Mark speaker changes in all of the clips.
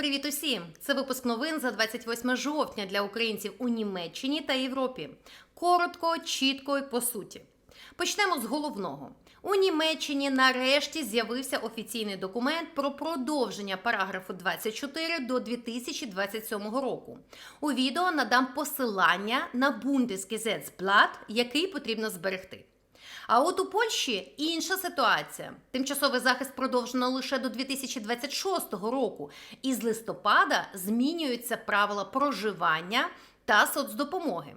Speaker 1: Привіт усім! Це випуск новин за 28 жовтня для українців у Німеччині та Європі. Коротко, чітко і по суті. Почнемо з головного. У Німеччині нарешті з'явився офіційний документ про продовження параграфу 24 до 2027 року. У відео надам посилання на Bundesgesetzblatt, який потрібно зберегти. А от у Польщі інша ситуація. Тимчасовий захист продовжено лише до 2026 року, і з листопада змінюються правила проживання та соцдопомоги.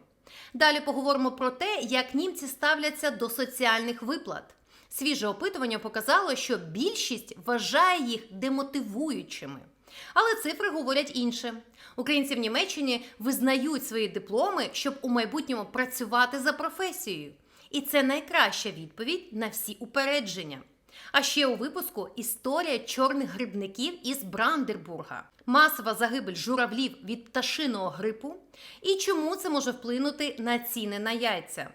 Speaker 1: Далі поговоримо про те, як німці ставляться до соціальних виплат. Свіже опитування показало, що більшість вважає їх демотивуючими. Але цифри говорять інше. Українці в Німеччині визнають свої дипломи, щоб у майбутньому працювати за професією. І це найкраща відповідь на всі упередження. А ще у випуску історія чорних грибників із Брандербурга, масова загибель журавлів від пташиного грипу і чому це може вплинути на ціни на яйця.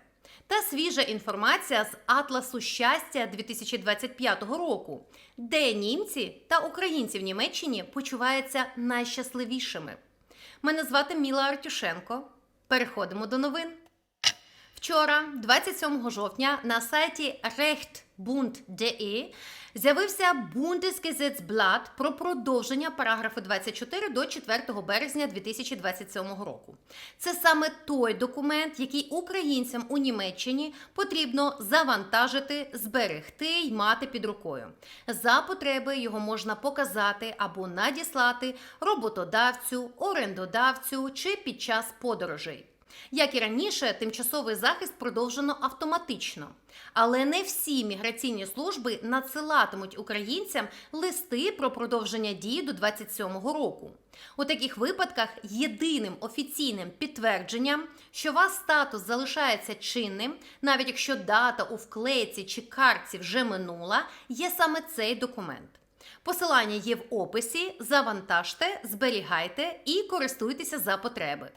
Speaker 1: Та свіжа інформація з Атласу щастя 2025 року, де німці та українці в Німеччині почуваються найщасливішими. Мене звати Міла Артюшенко. Переходимо до новин. Вчора, 27 жовтня, на сайті rechtbund.de з'явився Bundesgesetzblatt про продовження параграфу 24 до 4 березня 2027 року. Це саме той документ, який українцям у Німеччині потрібно завантажити, зберегти й мати під рукою. За потреби його можна показати або надіслати роботодавцю, орендодавцю чи під час подорожей. Як і раніше, тимчасовий захист продовжено автоматично. Але не всі міграційні служби надсилатимуть українцям листи про продовження дії до 27-го року. У таких випадках єдиним офіційним підтвердженням, що ваш статус залишається чинним, навіть якщо дата у вклейці чи картці вже минула, є саме цей документ. Посилання є в описі, завантажте, зберігайте і користуйтеся за потреби.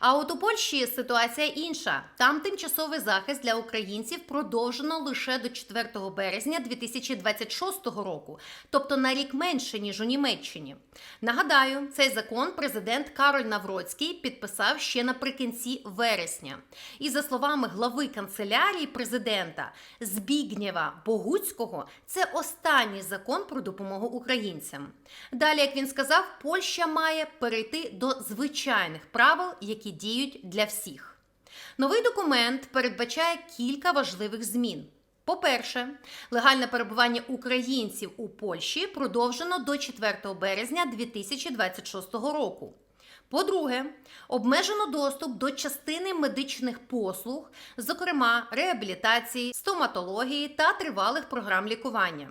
Speaker 1: А от у Польщі ситуація інша. Там тимчасовий захист для українців продовжено лише до 4 березня 2026 року, тобто на рік менше ніж у Німеччині. Нагадаю, цей закон президент Кароль Навроцький підписав ще наприкінці вересня. І за словами глави канцелярії президента Збігнєва Богуцького, це останній закон про допомогу українцям. Далі, як він сказав, Польща має перейти до звичайних правил, які діють для всіх. Новий документ передбачає кілька важливих змін. По-перше, легальне перебування українців у Польщі продовжено до 4 березня 2026 року. По-друге, обмежено доступ до частини медичних послуг, зокрема реабілітації, стоматології та тривалих програм лікування.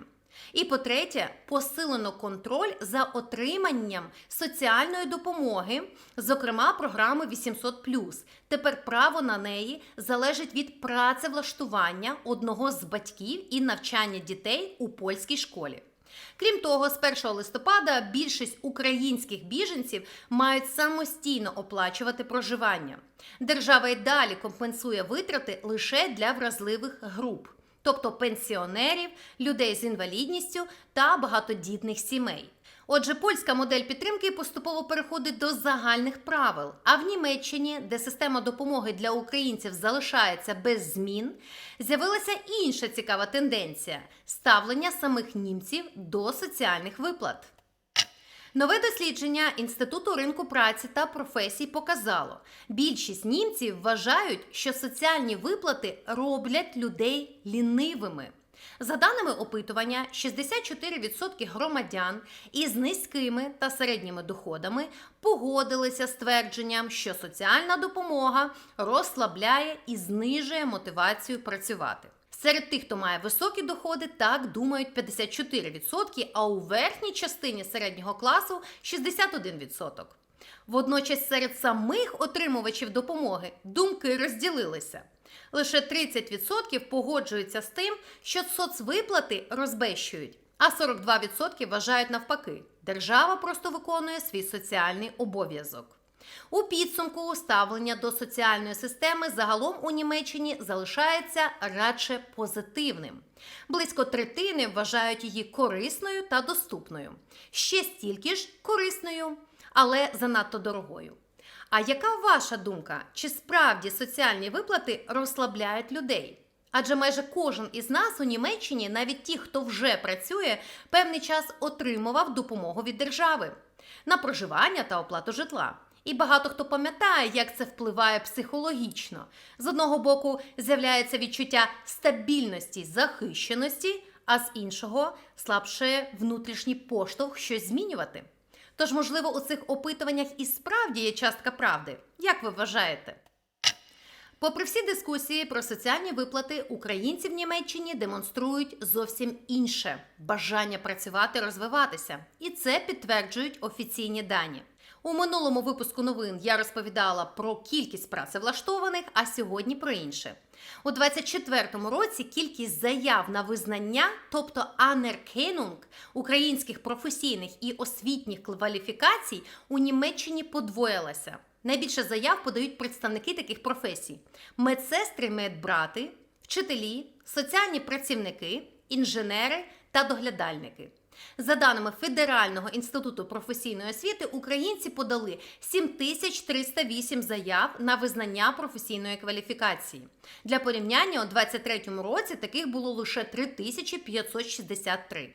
Speaker 1: І по-третє, посилено контроль за отриманням соціальної допомоги, зокрема програми 800+. Тепер право на неї залежить від працевлаштування одного з батьків і навчання дітей у польській школі. Крім того, з 1 листопада більшість українських біженців мають самостійно оплачувати проживання. Держава й далі компенсує витрати лише для вразливих груп тобто пенсіонерів, людей з інвалідністю та багатодітних сімей. Отже, польська модель підтримки поступово переходить до загальних правил. А в Німеччині, де система допомоги для українців залишається без змін, з'явилася інша цікава тенденція ставлення самих німців до соціальних виплат. Нове дослідження Інституту ринку праці та професій показало, більшість німців вважають, що соціальні виплати роблять людей лінивими. За даними опитування, 64% громадян із низькими та середніми доходами погодилися з твердженням, що соціальна допомога розслабляє і знижує мотивацію працювати. Серед тих, хто має високі доходи, так думають 54%, а у верхній частині середнього класу 61%. Водночас серед самих отримувачів допомоги думки розділилися. Лише 30% погоджуються з тим, що соцвиплати розбещують, а 42% вважають навпаки. Держава просто виконує свій соціальний обов'язок. У підсумку ставлення до соціальної системи загалом у Німеччині залишається радше позитивним. Близько третини вважають її корисною та доступною. Ще стільки ж корисною, але занадто дорогою. А яка ваша думка? Чи справді соціальні виплати розслабляють людей? Адже майже кожен із нас у Німеччині, навіть ті, хто вже працює, певний час отримував допомогу від держави на проживання та оплату житла. І багато хто пам'ятає, як це впливає психологічно. З одного боку з'являється відчуття стабільності, захищеності, а з іншого слабше внутрішній поштовх щось змінювати. Тож, можливо, у цих опитуваннях і справді є частка правди. Як ви вважаєте? Попри всі дискусії про соціальні виплати, українці в Німеччині демонструють зовсім інше бажання працювати, розвиватися, і це підтверджують офіційні дані. У минулому випуску новин я розповідала про кількість працевлаштованих, а сьогодні про інше. У 2024 році кількість заяв на визнання, тобто Anerkennung, українських професійних і освітніх кваліфікацій у Німеччині подвоїлася. Найбільше заяв подають представники таких професій: медсестри, медбрати, вчителі, соціальні працівники, інженери та доглядальники. За даними Федерального інституту професійної освіти, українці подали 7308 заяв на визнання професійної кваліфікації. Для порівняння у 2023 році таких було лише 3563.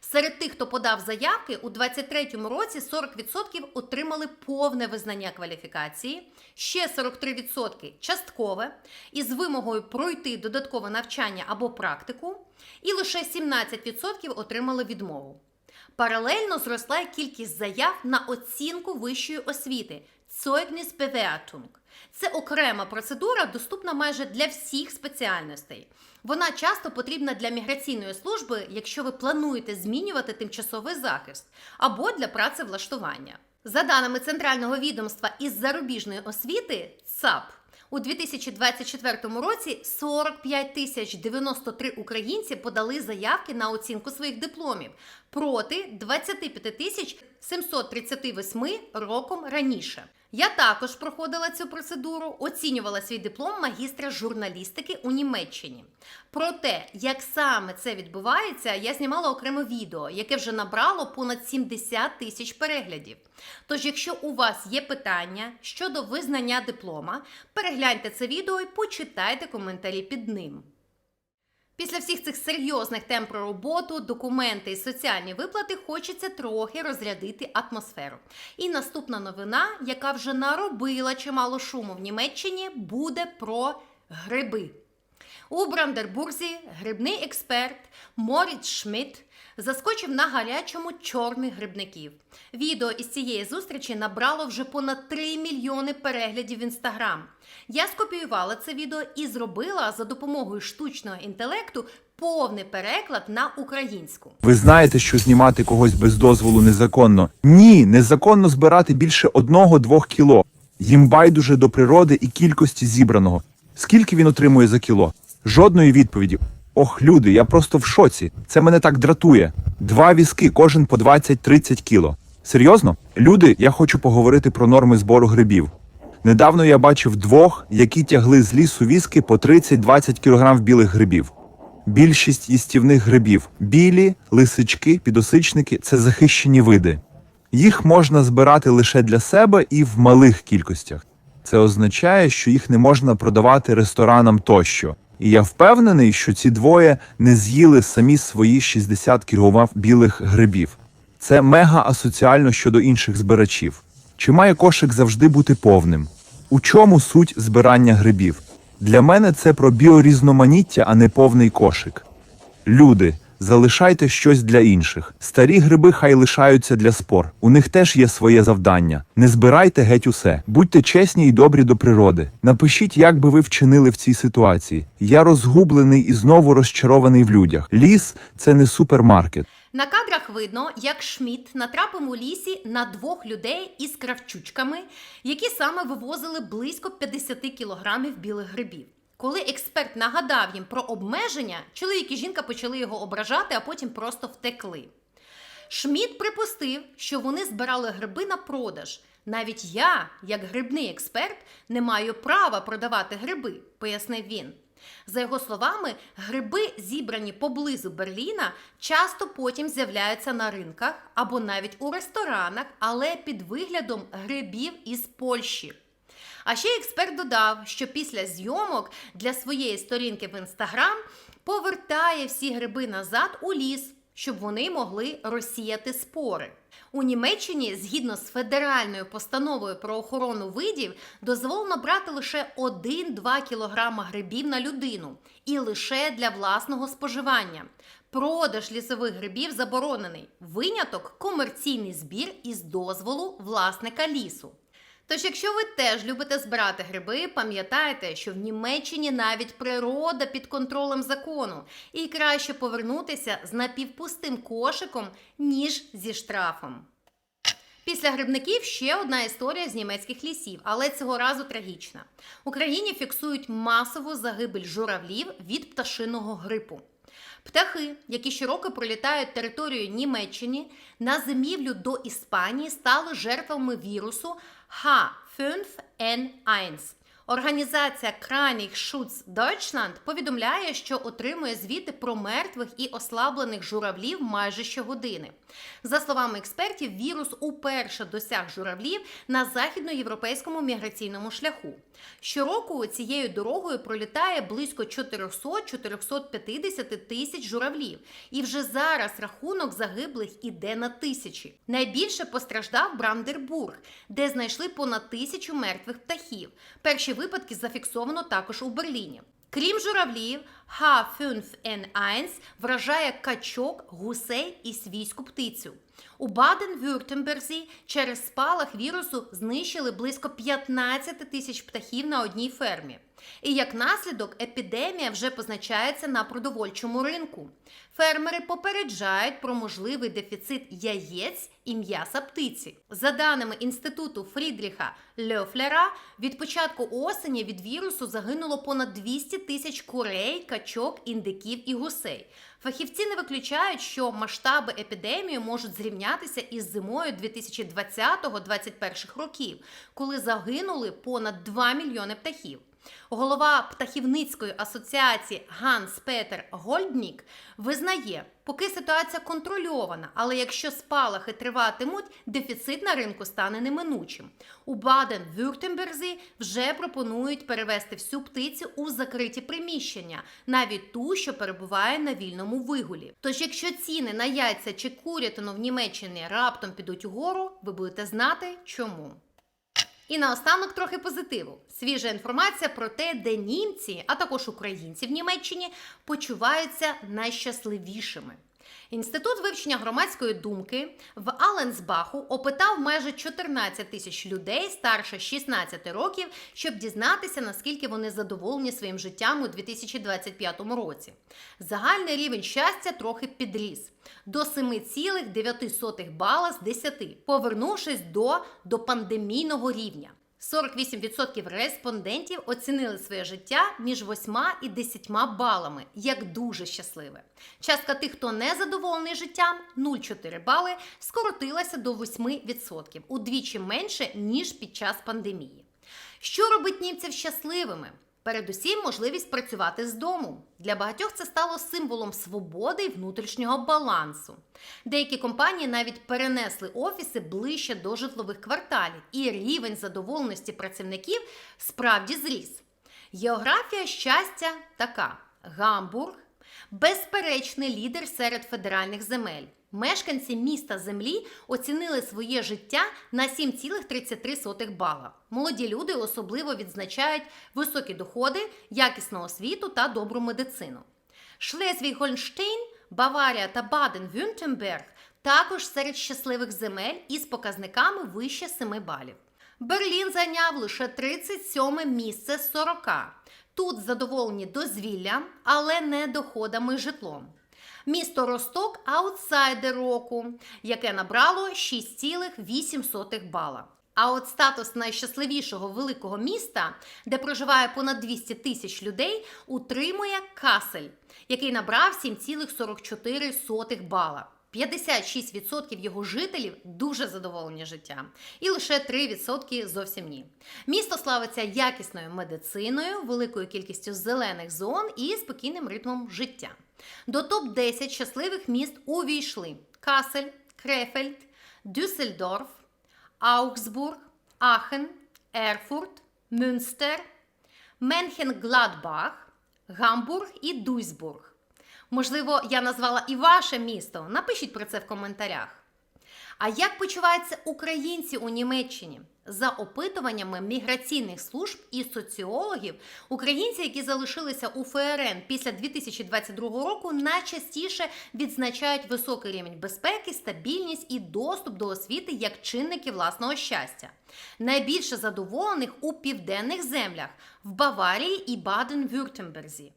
Speaker 1: Серед тих, хто подав заявки, у 2023 році 40% отримали повне визнання кваліфікації, ще 43% часткове, із вимогою пройти додаткове навчання або практику, і лише 17% отримали відмову. Паралельно зросла кількість заяв на оцінку вищої освіти Zeugnisbewertung. Це окрема процедура, доступна майже для всіх спеціальностей. Вона часто потрібна для міграційної служби, якщо ви плануєте змінювати тимчасовий захист, або для працевлаштування. За даними Центрального відомства із зарубіжної освіти ЦАП, у 2024 році 45 тисяч 93 українці подали заявки на оцінку своїх дипломів проти 25 тисяч 738 роком раніше. Я також проходила цю процедуру, оцінювала свій диплом магістра журналістики у Німеччині. Про те, як саме це відбувається, я знімала окреме відео, яке вже набрало понад 70 тисяч переглядів. Тож, якщо у вас є питання щодо визнання диплома, перегляньте це відео і почитайте коментарі під ним. Після всіх цих серйозних тем про роботу, документи і соціальні виплати хочеться трохи розрядити атмосферу. І наступна новина, яка вже наробила чимало шуму в Німеччині, буде про гриби. У Брандербурзі грибний експерт Моріц Шмидт заскочив на гарячому чорних грибників. Відео із цієї зустрічі набрало вже понад 3 мільйони переглядів в інстаграм. Я скопіювала це відео і зробила за допомогою штучного інтелекту повний переклад на українську.
Speaker 2: Ви знаєте, що знімати когось без дозволу незаконно? Ні, незаконно збирати більше одного-двох кіло. Їм байдуже до природи і кількості зібраного. Скільки він отримує за кіло? Жодної відповіді. Ох, люди, я просто в шоці. Це мене так дратує. Два візки, кожен по 20-30 кіло. Серйозно? Люди, я хочу поговорити про норми збору грибів. Недавно я бачив двох, які тягли з лісу візки по 30-20 кг білих грибів. Більшість їстівних грибів білі, лисички, підосичники це захищені види. Їх можна збирати лише для себе і в малих кількостях. Це означає, що їх не можна продавати ресторанам тощо. І я впевнений, що ці двоє не з'їли самі свої 60 кг білих грибів. Це мега асоціально щодо інших збирачів. Чи має кошик завжди бути повним? У чому суть збирання грибів? Для мене це про біорізноманіття, а не повний кошик. Люди, залишайте щось для інших. Старі гриби хай лишаються для спор. У них теж є своє завдання. Не збирайте геть усе. Будьте чесні і добрі до природи. Напишіть, як би ви вчинили в цій ситуації. Я розгублений і знову розчарований в людях. Ліс це не супермаркет.
Speaker 1: На кадрах видно, як Шмідт натрапив у лісі на двох людей із кравчучками, які саме вивозили близько 50 кілограмів білих грибів. Коли експерт нагадав їм про обмеження, чоловік і жінка почали його ображати, а потім просто втекли. Шмідт припустив, що вони збирали гриби на продаж. Навіть я, як грибний експерт, не маю права продавати гриби, пояснив він. За його словами, гриби, зібрані поблизу Берліна, часто потім з'являються на ринках або навіть у ресторанах, але під виглядом грибів із Польщі. А ще експерт додав, що після зйомок для своєї сторінки в інстаграм повертає всі гриби назад у ліс, щоб вони могли розсіяти спори. У Німеччині, згідно з федеральною постановою про охорону видів, дозволено брати лише 1-2 кг грибів на людину і лише для власного споживання. Продаж лісових грибів заборонений. Виняток комерційний збір із дозволу власника лісу. Тож, якщо ви теж любите збирати гриби, пам'ятайте, що в Німеччині навіть природа під контролем закону, і краще повернутися з напівпустим кошиком, ніж зі штрафом. Після грибників ще одна історія з німецьких лісів, але цього разу трагічна. Україні фіксують масову загибель журавлів від пташиного грипу. Птахи, які щороку пролітають територією Німеччини, на зимівлю до Іспанії стали жертвами вірусу H5N1. Організація Kranichschutz Deutschland повідомляє, що отримує звіти про мертвих і ослаблених журавлів майже щогодини. За словами експертів, вірус уперше досяг журавлів на західноєвропейському міграційному шляху. Щороку цією дорогою пролітає близько 400-450 тисяч журавлів, і вже зараз рахунок загиблих іде на тисячі. Найбільше постраждав Брандербург, де знайшли понад тисячу мертвих птахів. Перші випадки зафіксовано також у Берліні. Крім журавлів, H5N1 вражає качок, гусей і свійську птицю. У Баден-Вюртемберзі через спалах вірусу знищили близько 15 тисяч птахів на одній фермі. І як наслідок, епідемія вже позначається на продовольчому ринку. Фермери попереджають про можливий дефіцит яєць і м'яса птиці. За даними інституту Фрідріха Льофлера, від початку осені від вірусу загинуло понад 200 тисяч курей, качок, індиків і гусей. Фахівці не виключають, що масштаби епідемії можуть зрівнятися із зимою 2020-2021 років, коли загинули понад 2 мільйони птахів. Голова птахівницької асоціації Ганс Петер Гольднік визнає, поки ситуація контрольована, але якщо спалахи триватимуть, дефіцит на ринку стане неминучим. У Баден-Вюртемберзі вже пропонують перевести всю птицю у закриті приміщення, навіть ту, що перебуває на вільному вигулі. Тож, якщо ціни на яйця чи курятину в Німеччині раптом підуть угору, ви будете знати чому. І наостанок трохи позитиву. Свіжа інформація про те, де німці, а також українці в Німеччині почуваються найщасливішими. Інститут вивчення громадської думки в Аленсбаху опитав майже 14 тисяч людей старше 16 років, щоб дізнатися, наскільки вони задоволені своїм життям у 2025 році. Загальний рівень щастя трохи підріс до 7,9 бала з 10, повернувшись до допандемійного рівня. 48% респондентів оцінили своє життя між 8 і 10 балами як дуже щасливе. Частка тих, хто не задоволений життям, 0,4 бали, скоротилася до 8%, удвічі менше ніж під час пандемії. Що робить німців щасливими? Передусім, можливість працювати з дому. Для багатьох це стало символом свободи і внутрішнього балансу. Деякі компанії навіть перенесли офіси ближче до житлових кварталів, і рівень задоволеності працівників справді зріс. Географія щастя така: Гамбург, безперечний лідер серед федеральних земель. Мешканці міста землі оцінили своє життя на 7,33 бала. Молоді люди особливо відзначають високі доходи, якісну освіту та добру медицину. Шлезвіг-Гольнштейн, Баварія та Баден-Вюртемберг також серед щасливих земель із показниками вище 7 балів. Берлін зайняв лише 37 місце з 40. Тут задоволені дозвіллям, але не доходами і житлом. Місто Росток аутсайдер року, яке набрало 6,8 бала. А от статус найщасливішого великого міста, де проживає понад 200 тисяч людей, утримує Касель, який набрав 7,44 бала. 56% його жителів дуже задоволені життям, і лише 3% зовсім ні. Місто славиться якісною медициною, великою кількістю зелених зон і спокійним ритмом життя. До топ 10 щасливих міст увійшли Касель, Крефельд, Дюссельдорф, Аугсбург, Ахен, Ерфурт, Мюнстер, Менхен-Гладбах, Гамбург і Дуйсбург. Можливо, я назвала і ваше місто. Напишіть про це в коментарях. А як почуваються українці у Німеччині? За опитуваннями міграційних служб і соціологів, українці, які залишилися у ФРН після 2022 року, найчастіше відзначають високий рівень безпеки, стабільність і доступ до освіти як чинники власного щастя. Найбільше задоволених у південних землях в Баварії і Баден-Вюртемберзі.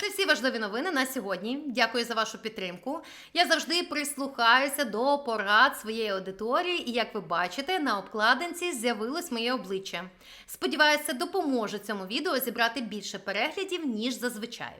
Speaker 1: Це всі важливі новини на сьогодні. Дякую за вашу підтримку. Я завжди прислухаюся до порад своєї аудиторії, і як ви бачите, на обкладинці з'явилось моє обличчя. Сподіваюся, допоможе цьому відео зібрати більше переглядів, ніж зазвичай.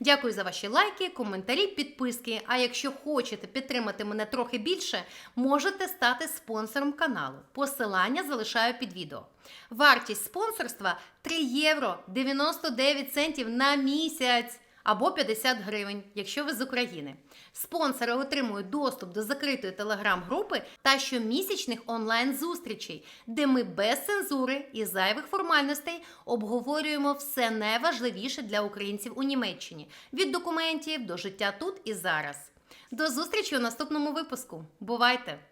Speaker 1: Дякую за ваші лайки, коментарі, підписки. А якщо хочете підтримати мене трохи більше, можете стати спонсором каналу. Посилання залишаю під відео. Вартість спонсорства 3 євро 99 центів на місяць або 50 гривень, якщо ви з України. Спонсори отримують доступ до закритої телеграм-групи та щомісячних онлайн-зустрічей, де ми без цензури і зайвих формальностей обговорюємо все найважливіше для українців у Німеччині від документів до життя тут і зараз. До зустрічі у наступному випуску. Бувайте!